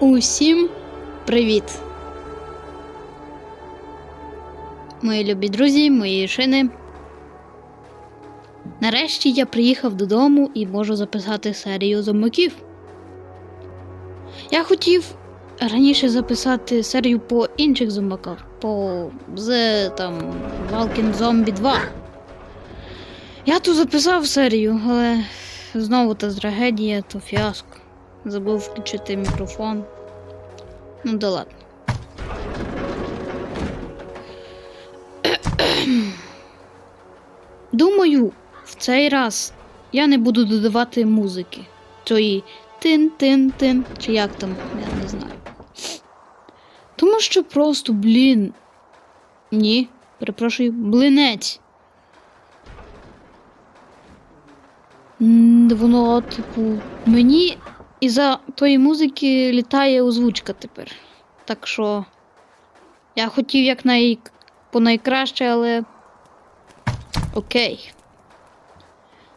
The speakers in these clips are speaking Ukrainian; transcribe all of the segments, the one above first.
Усім привіт! Мої любі друзі, мої шини. Нарешті я приїхав додому і можу записати серію зомбаків. Я хотів раніше записати серію по інших зомбаках, по з там Walking Zombie 2. Я тут записав серію, але знову та трагедія, то фіаско. Забув включити мікрофон. Ну да ладно. Думаю, в цей раз я не буду додавати музики. Тої тин-тин-тин, чи як там, я не знаю. Тому що просто, блін. Ні, перепрошую, блинець. Воно, типу, мені із-за тої музики літає озвучка тепер. Так що я хотів як най... понайкраще, але. Окей.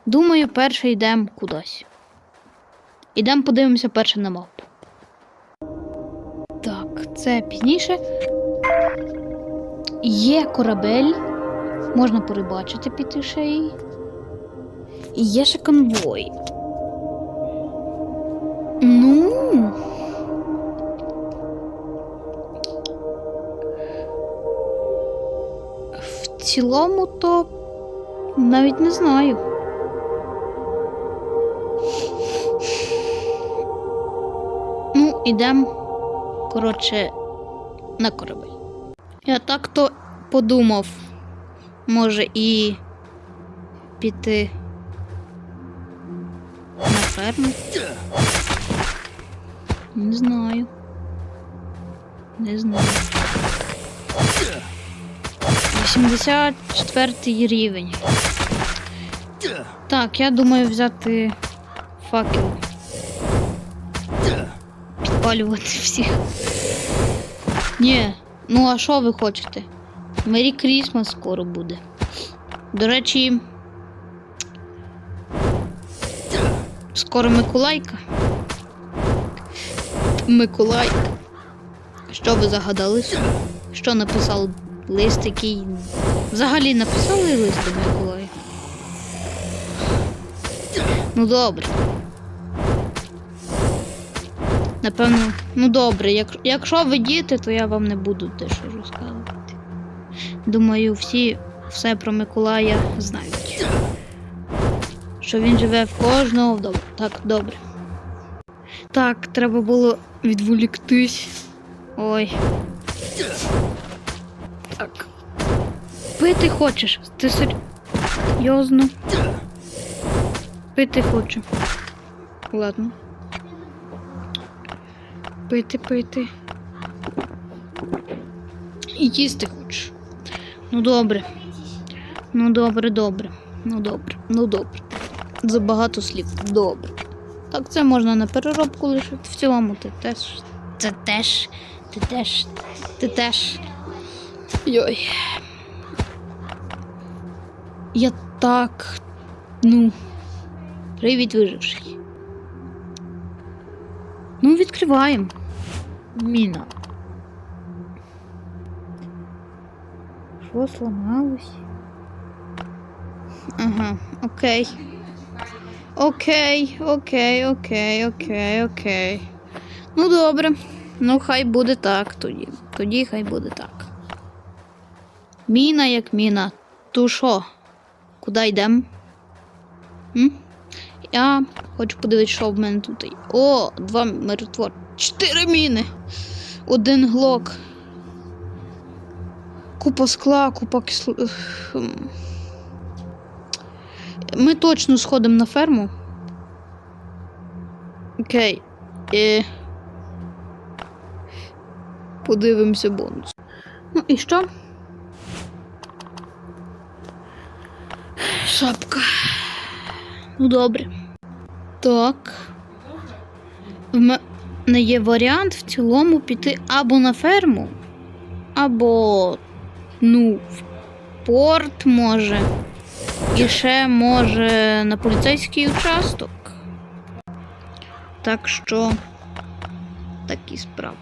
Думаю, перше йдемо кудись. Ідемо подивимося перше на мапу. Так, це пізніше. Є корабель. Можна порибачити піти ще. І є ще конвой. Ну. В цілому то навіть не знаю. Ну, ідемо, коротше, на корабель. Я так то подумав, може і піти на ферму. Не знаю. Не знаю. 84 рівень. Так, я думаю взяти факел. Підпалювати всіх. Ні, ну а що ви хочете? Мері Крісмас скоро буде. До речі. Скоро Миколайка. Миколайка. Що ви загадались? Що написав лист, який. Взагалі написали лист до Миколая? Ну добре. Напевно, ну добре, як, якщо ви діти, то я вам не буду дещо розказувати. Думаю, всі все про Миколая знають. Що він живе в кожного. Добре. Так, добре. Так, треба було відволіктись. Ой. Так. Пити хочеш? Ти серйозно? Пити хочу. Ладно. Пити, пити. І їсти хочу. Ну добре. Ну добре, добре. Ну добре, ну добре. Забагато слів. Добре. Так, це можна на переробку лишити. В цілому ти теж. Це теж. Ти теж. Ти теж. Йой. Я так. Ну. Привіт, виживший. Ну, відкриваємо. Міна. Що сламалось? Ага, окей. Окей, окей, окей, окей, окей. Ну добре. Ну, хай буде так тоді. Тоді хай буде так. Міна як міна. То що? Куди йдемо? Я хочу подивитися, що в мене тут. О, два миротвор. Чотири міни. Один глок. Купа скла, купа кисло. Ми точно сходимо на ферму. Окей. І... Подивимося бонус. Ну і що? Шапка. Ну, добре. Так. В мене є варіант в цілому піти або на ферму, або, ну, в порт може. І ще може на поліцейський участок. Так що такі справи.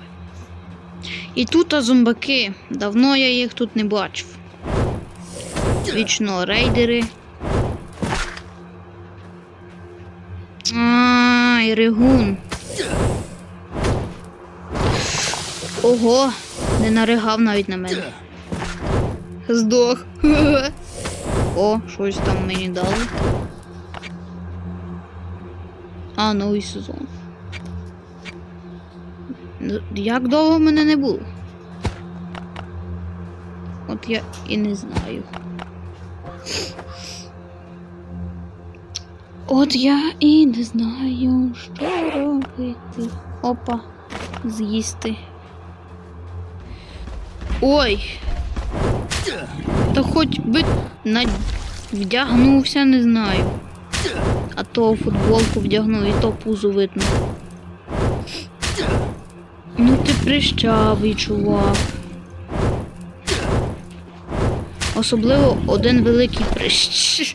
І тут зомбаки. Давно я їх тут не бачив. Вічно рейдери. А, і ригун. Ого, не наригав навіть на мене. Здох. О, щось там мені дали. А, новий сезон. Ну, Як довго мене не було? От я і не знаю. От я і не знаю, що робити. Опа, з'їсти. Ой. Та хоч би на... вдягнувся, не знаю. А то футболку вдягнув і то пузо видно. Ну ти прищавий, чувак. Особливо один великий прищ.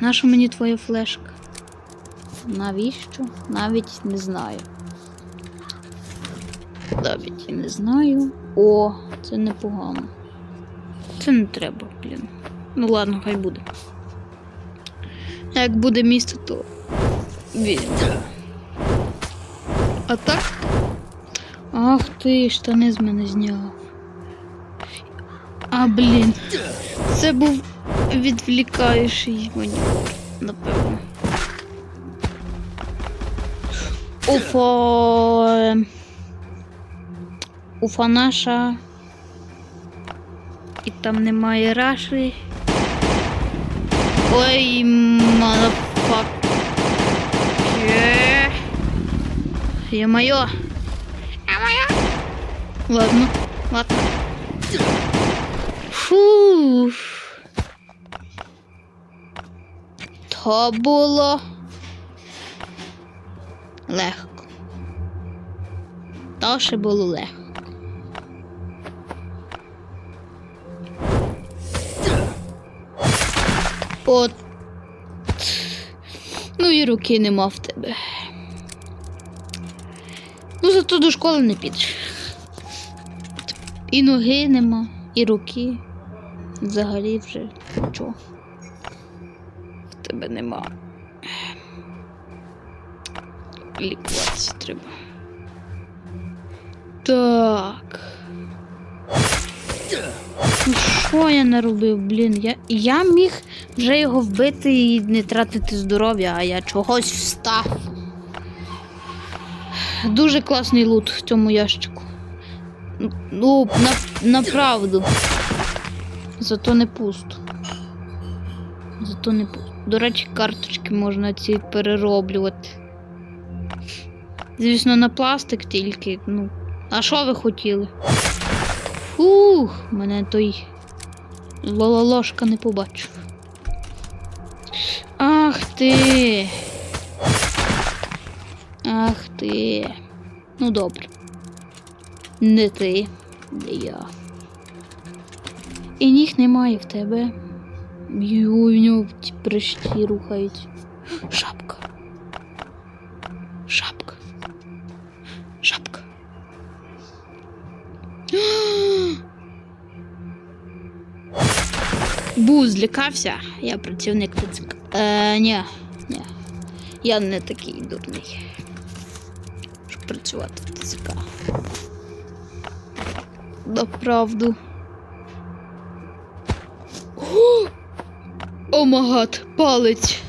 Наша мені твоя флешка? Навіщо? Навіть не знаю. Навіть не знаю. О, це непогано. Це не треба, блін. Ну ладно, хай буде. Як буде місце, то візьмемо. А так? Ах ти, штани з мене зняв. А, блін. Це був відвлікаючий мені, напевно. Уфа. Уфа наша. І там немає раші. Ой, мадафак. Е-мое. Е-мое. Ладно, ладно. Фу. То було легко. То ще було легко. От. Ну і руки нема в тебе. Ну, зато до школи не підеш. І ноги нема, і руки. Взагалі вже нічого. В тебе нема. Лікуватися треба. Так. Що я наробив, блін? Я, я міг вже його вбити і не тратити здоров'я, а я чогось встав. Дуже класний лут в цьому ящику. Ну, на, направду. Зато не пусто. Зато не пусто. До речі, карточки можна ці перероблювати. Звісно, на пластик тільки. Ну. А що ви хотіли? Фух, мене той лололошка не побачив. Ах ти. Ах ти. Ну добре. Не ти, не я. І ніг немає в тебе. Ой, в нього прищі рухають. Шапка. Бу, злякався. Я працівник ТЦК. Е, ні, ні. Я не такий дурний. Щоб працювати в ТЦК. Направду. О, О магад, палець.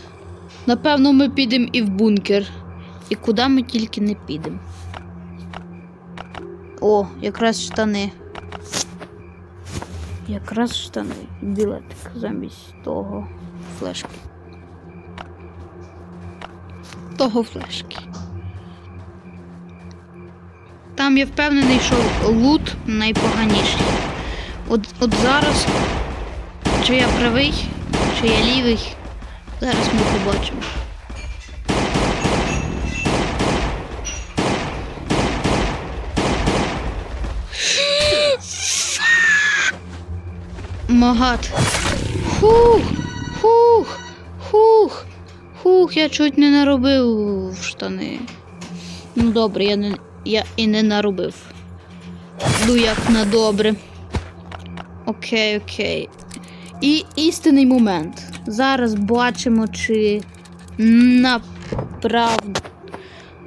Напевно, ми підемо і в бункер. І куди ми тільки не підемо. О, якраз штани. Якраз штани. Білетик замість того флешки. Того флешки. Там я впевнений, що лут найпоганіший. От, от зараз, чи я правий, чи я лівий, зараз ми побачимо. Магат. Хух, хух, хух, хух, я чуть не наробив штани. Ну добре, я, не, я і не наробив. Ну як на добре. Окей, окей. І істинний момент. Зараз бачимо, чи направду.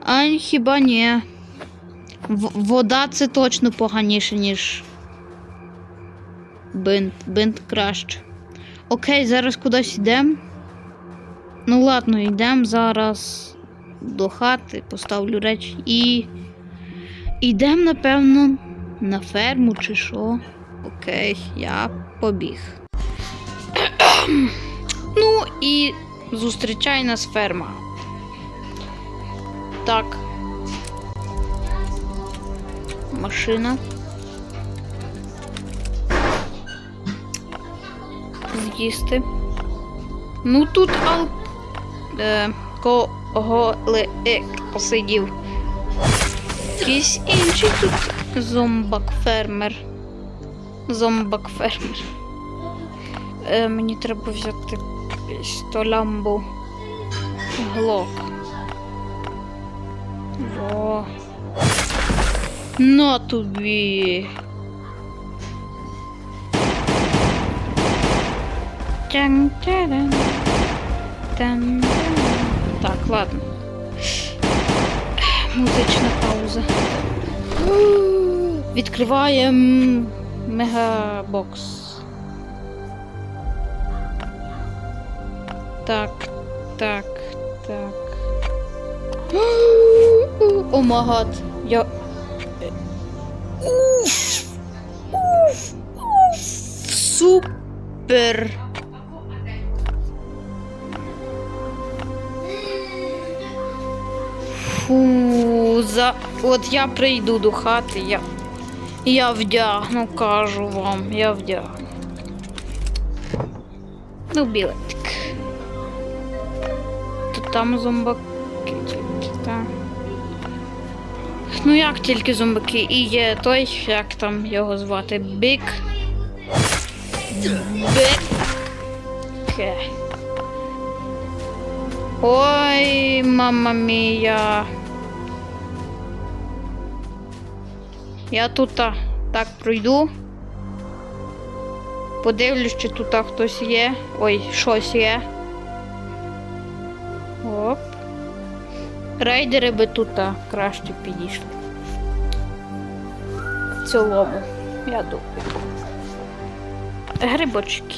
А хіба ні. В- вода це точно поганіше, ніж бинт. Бинт краще. Окей, зараз кудись йдемо. Ну ладно, йдемо зараз до хати, поставлю речі і. Йдемо, напевно, на ферму чи що. Окей, я побіг. ну і зустрічай нас ферма. Так. Машина. З'їсти. Ну тут ал. Е, коголик посидів. Якийсь інший тут зомбак-фермер. Зомбак-фермер. Е, мені треба взяти столямбу. Глок. Во. На тобі. Так, ладно. Музична пауза. Відкриваємо мегабокс. Так, так, так. О магад. Я. Уф! Супер! Фу, за... От я прийду до хати, я. Я вдягну, кажу вам, я вдягну. Ну, білетик. То там зомбаки тільки, так. Ну як тільки зомбаки? І є той, як там його звати? Бік. Бік. Ой, мама мія. Я тут так пройду. Подивлюсь, чи тут хтось є. Ой, щось є. Оп. Рейдери би тут краще підійшли. В цілому, я думаю. Грибочки.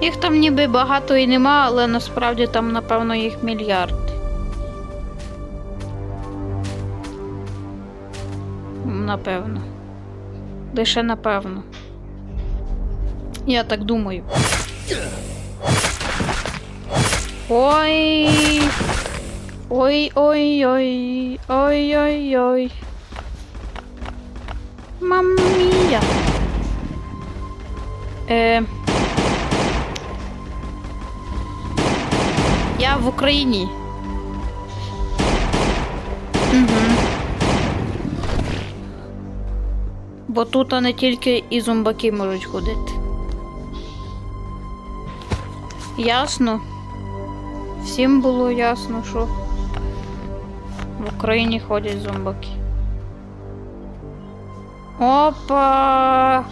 Їх там ніби багато і нема, але насправді там, напевно, їх мільярд. Напевно. Лише напевно. Я так думаю. Ой. Ой-ой-ой. Ой-ой-ой. Мамія. Е. Я в Україні. Угу. Бо тут не тільки і зомбаки можуть ходити. Ясно. Всім було ясно, що в Україні ходять зомбаки. Опа!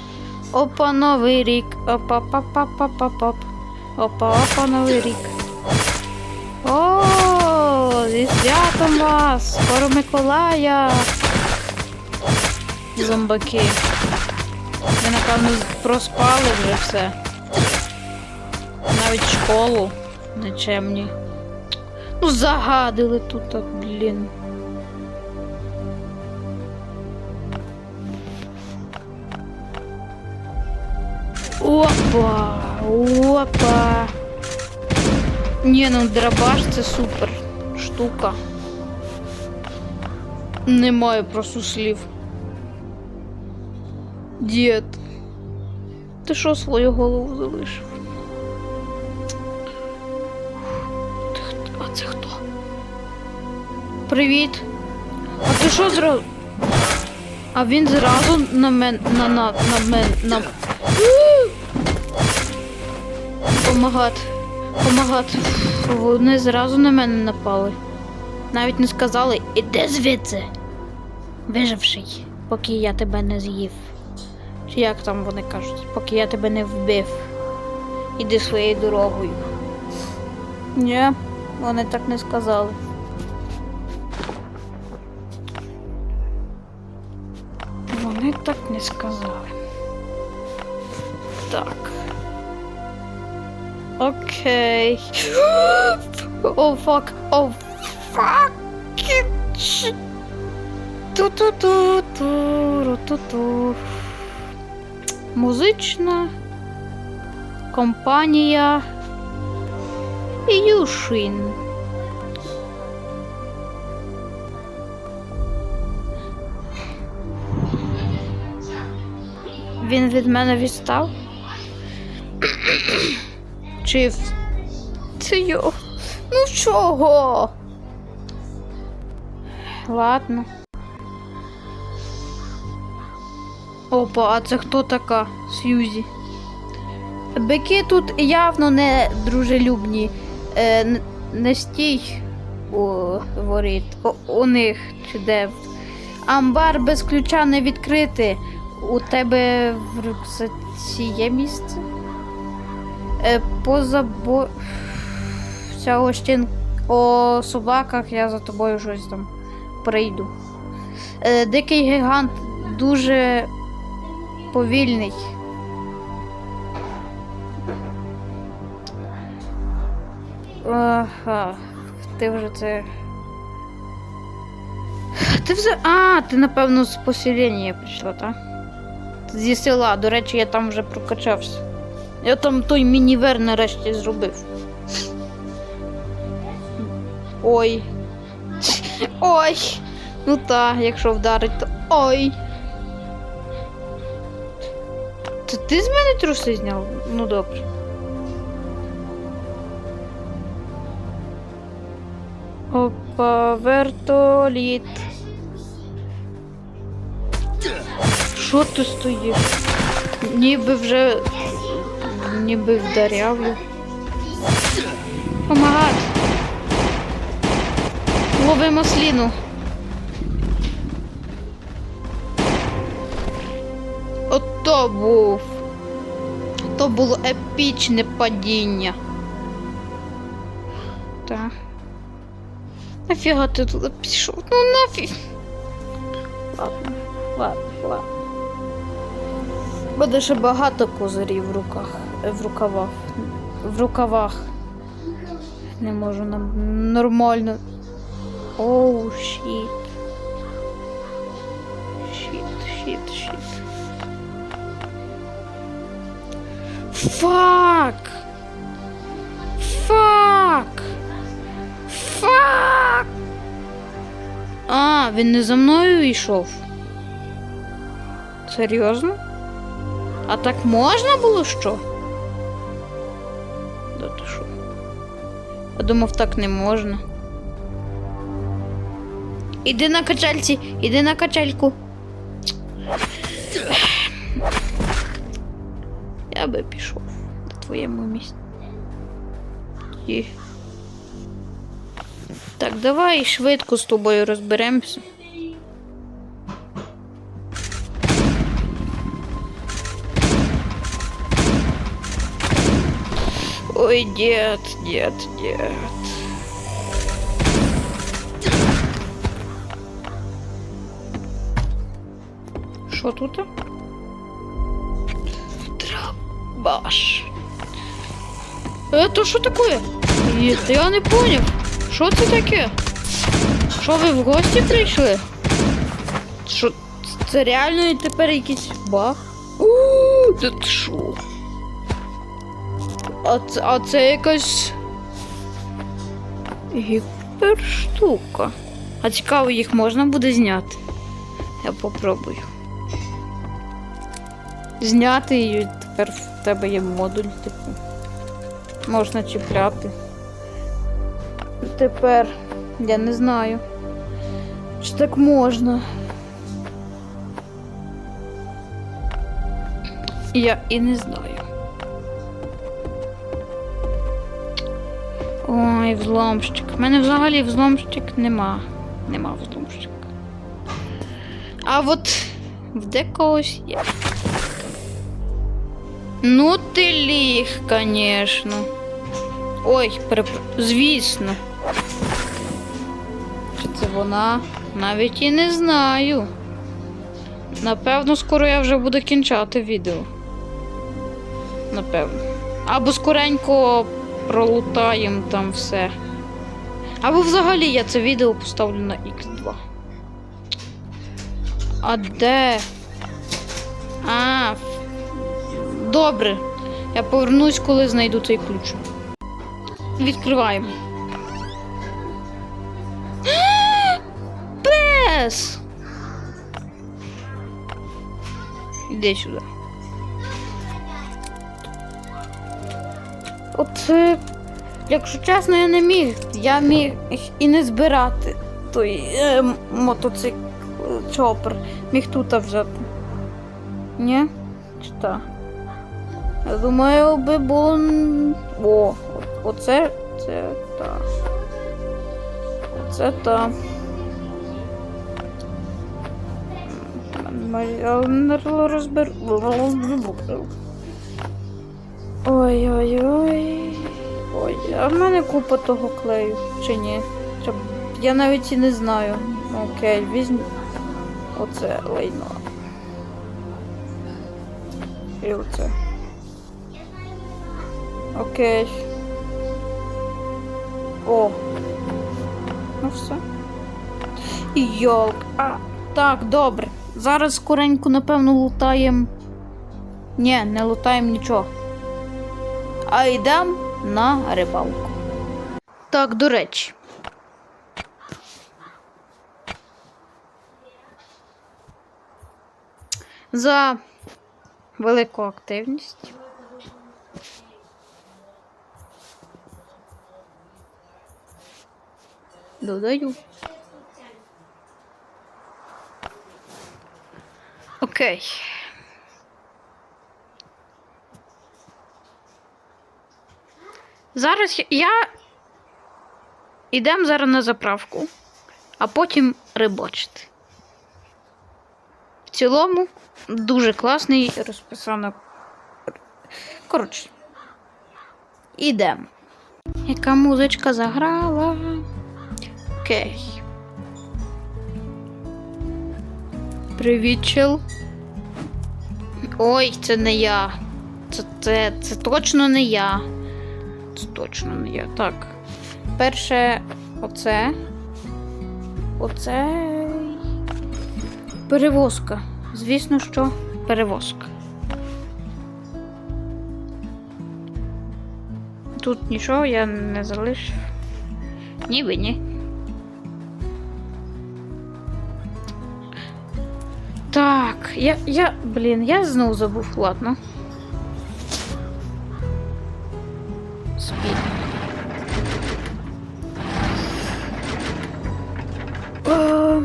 Опа, новий рік. Опа, па па па па па Опа, опа, новий рік. Зі святом вас! Скоро Миколая! Зомбаки. Ви, напевно, проспали вже все. Навіть школу нечемні. Ну, загадили тут, так, блін. Опа! Опа! Ні, ну драбаш це супер штука. Немає просто слів. Дід. Ти що свою голову залишив? А це хто? Привіт. А ти що зразу? А він зразу на мен на на на мен на. Помагат. Помагати. Вони зразу на мене напали. Навіть не сказали, іди звідси. Виживший, поки я тебе не з'їв. Чи як там вони кажуть, поки я тебе не вбив. Іди своєю дорогою. Ні, вони так не сказали. Вони так не сказали. Так. Окей. О, фак. О. Ту-ту-ту-ту-ру-ту-ту. Музична компанія Юшин. Він від мене відстав? Чи. Це йо. Ну чого? Ладно. Опа, а це хто така? Сьюзі? Бики тут явно не дружелюбні. Е, не стій у воріт. У, у них чи де. Амбар без ключа не відкрити. У тебе в рюкзаці є місце? Е, поза бо... Ця ощін о собаках я за тобою щось там прийду. Е, дикий гігант дуже повільний. Ага, ти вже це. Ти вже. А, ти напевно з поселення прийшла, так? Зі села, до речі, я там вже прокачався. Я там той мінівер нарешті зробив. Ой. Ой. Ну так, якщо вдарить, то. Ой. Це ти з мене труси зняв? Ну добре. Опа, вертоліт. Що ти стоїш? Ніби вже. Ніби вдаряв. Помагати. Ловимо сліну. Ото був. То було епічне падіння. Так. Нафіга ти туди пішов? Ну нафіг. Ладно, ладно, ладно. Буде ще багато козирів в руках, е, в рукавах. В рукавах. Не можу нам нормально. Оу, щіт. Щіт, щіт, щіт. Фак! Фак! Фак! А, він не за мною йшов. Серйозно? А так можна було що? Да ти що? Я думав, так не можна. Іди на качальці, іди на качальку. Я би пішов на твоєму місці. Так, давай швидко з тобою розберемося. Ой, дед, дед, дед. Що тут? Драбаш. Это що таке? Я не поняв. Що це таке? Що ви в гості прийшли? Що це реально тепер якийсь баг? Ууу, ти що? А це, а це якась гіперштука. А цікаво, їх можна буде зняти. Я попробую. Зняти і тепер в тебе є модуль, типу. Можна чіпляти. Тепер я не знаю. Чи так можна? Я і не знаю. Ой, взломщик. У мене взагалі взломщик нема. Нема взломщика. А от в декогось є. Ну, ти ліг, звісно. Ой, перепро... звісно. Чи це вона? Навіть і не знаю. Напевно, скоро я вже буду кінчати відео. Напевно. Або скоренько пролутаємо там все. Або взагалі я це відео поставлю на X2. А де? А. Добре. Я повернусь, коли знайду цей ключ. Відкриваємо. Пес! Іди сюди. От, е, якщо чесно, я не міг. Я міг і не збирати той е, мотоцикл чопер. Міг тут взяти. Ні? Чи так? Думаю, би було. О, оце це так. Оце так. Я не розберу. Ой-ой-ой. Ой, а в мене купа того клею, чи ні? Я навіть і не знаю. Окей, візьму. Оце лайно. І оце. Окей. О. Ну все. Йолк. А, так, добре. Зараз скоренько, напевно, лутаємо. Ні, не лутаємо нічого. А йдемо на рибалку. Так, до речі. За велику активність. Додаю. Окей. Зараз я ідемо зараз на заправку, а потім рибочити. В цілому дуже класний розписано. Коротше. Ідемо. Яка музичка заграла? Окей. Привіт, чел. Ой, це не я. Це, це, це точно не я. Це точно не я. Так. Перше, оце. Оце. Перевозка. Звісно, що перевозка. Тут нічого я не залишив. Ніби ні. Так, я. я. Блін, я знову забув, ладно. Спід. Е,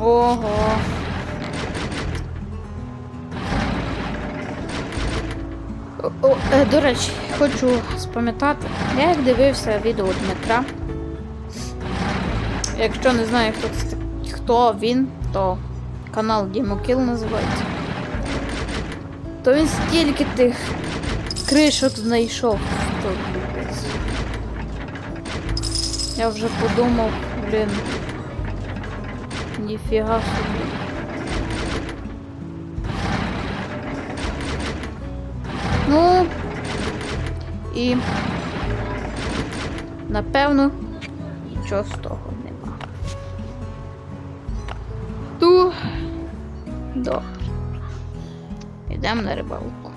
Ого. О, о, е, до речі, хочу спам'ятати, я як дивився відео Дмитра. Якщо не знаю, хто, хто він, то канал Дімокіл називається. То він стільки тих кришок знайшов. Я вже подумав, блін. Ніфіга собі. Ну. І. Напевно, нічого з того нема. Добре. Йдемо на рибалку.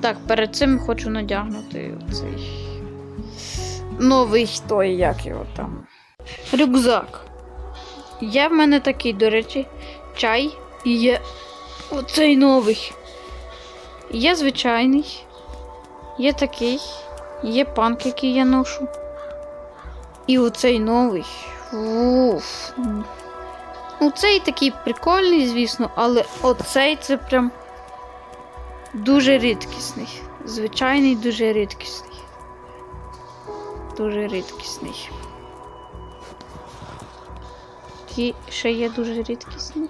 Так, перед цим хочу надягнути цей новий той, як його там. Рюкзак. Є в мене такий, до речі, чай і є оцей новий. Є звичайний, є такий, є панк, який я ношу. І оцей новий. Уф. Ну, цей такий прикольний, звісно, але оцей це прям дуже рідкісний. Звичайний дуже рідкісний. Дуже рідкісний. Ті ще є дуже рідкісний.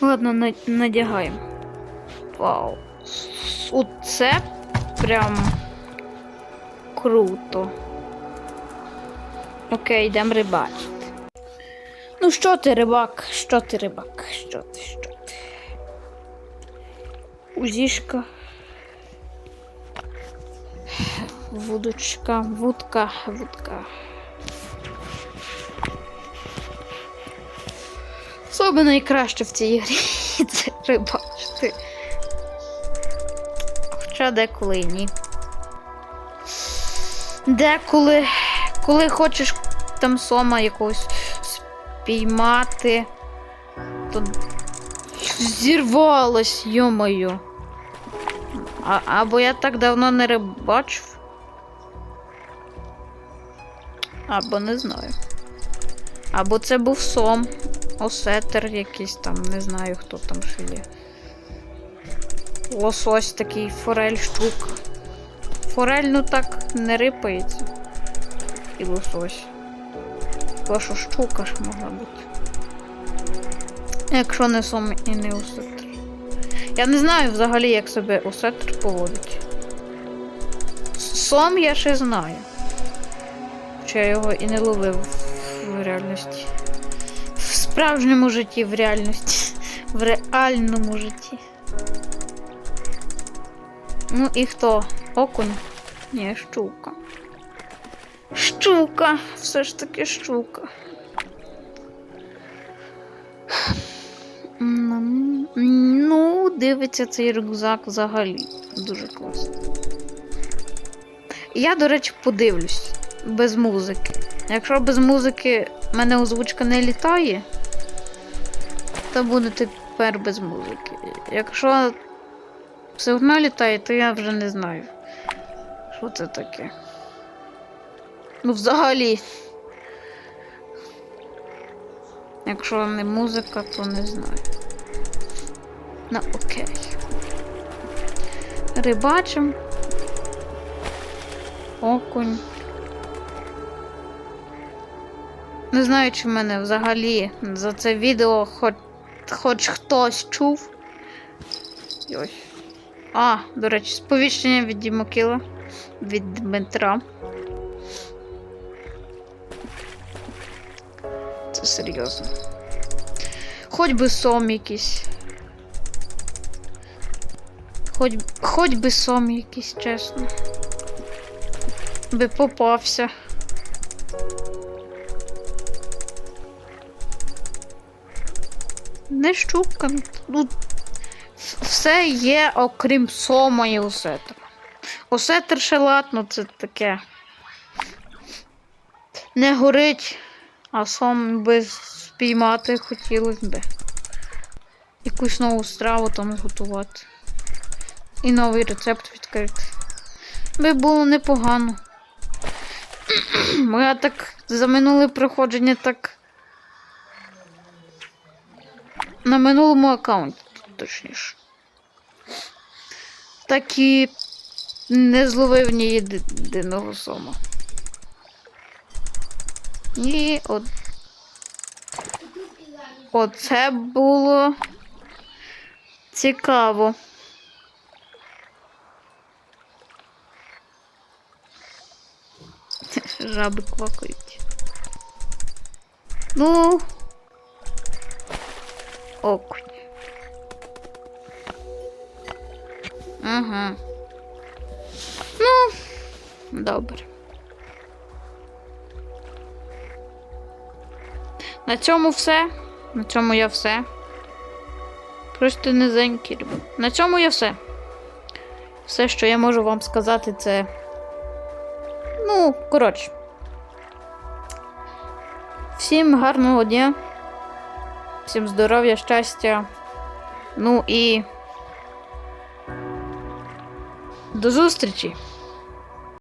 Ладно, надягаємо. Вау. Оце прям круто. Окей, йдемо рибачити. Ну що ти, рибак? Що ти, рибак? Що ти, що ти? Узішка. Вудочка, вудка, вудка. Саме найкраще в цій грі це рибачити. Хоча деколи ні. Деколи, коли хочеш там сома якогось спіймати, то зірвалось, йомаю. А, або я так давно не рибачив. Або не знаю. Або це був сом. Осетер якийсь там, не знаю, хто там ще є. Лосось такий, форель, щука. Форель, ну так не рипається. І лосось. Хіба що щука ж могла бути. Якщо не сом і не осетр. Я не знаю взагалі, як себе осетр поводить. Сом я ще знаю. Хоча я його і не ловив в реальності. В справжньому житті, в реальності. В реальному житті. Ну і хто? Окунь? Ні, щука. Щука, все ж таки щука. Ну, дивиться цей рюкзак взагалі. Дуже класно. Я, до речі, подивлюсь без музики. Якщо без музики в мене озвучка не літає, то буде тепер без музики. Якщо все одно літає, то я вже не знаю. Що це таке? Ну, взагалі. Якщо не музика, то не знаю. Ну, окей. Рибачим. Окунь. Не знаю, чи мене взагалі за це відео хоч, хоч хтось чув. Ой. А, до речі, сповіщення від Дімокіла. Від Дмитра. Це серйозно. Хоч би сом якийсь. Хоч, хоч би сом якийсь, чесно. Би попався. Не щука. Тут все є, окрім сома і осетра. Осетр ще ладно, це таке. Не горить, а сом би спіймати хотілося би. Якусь нову страву там зготувати. І новий рецепт відкрити. Би було непогано. Бо я так за минуле проходження так. На минулому аккаунті, точніше. Так і не зловив ні єдиного сома. І от. Оце було цікаво. Жаби квакають. Ну. Окунь. Ага. Ну, добре. На цьому все. На цьому я все. Просто низенький. ребят. На цьому я все. Все, що я можу вам сказати, це. Ну, коротше. Всім гарного дня. Всім здоров'я, щастя. Ну і. До зустрічі!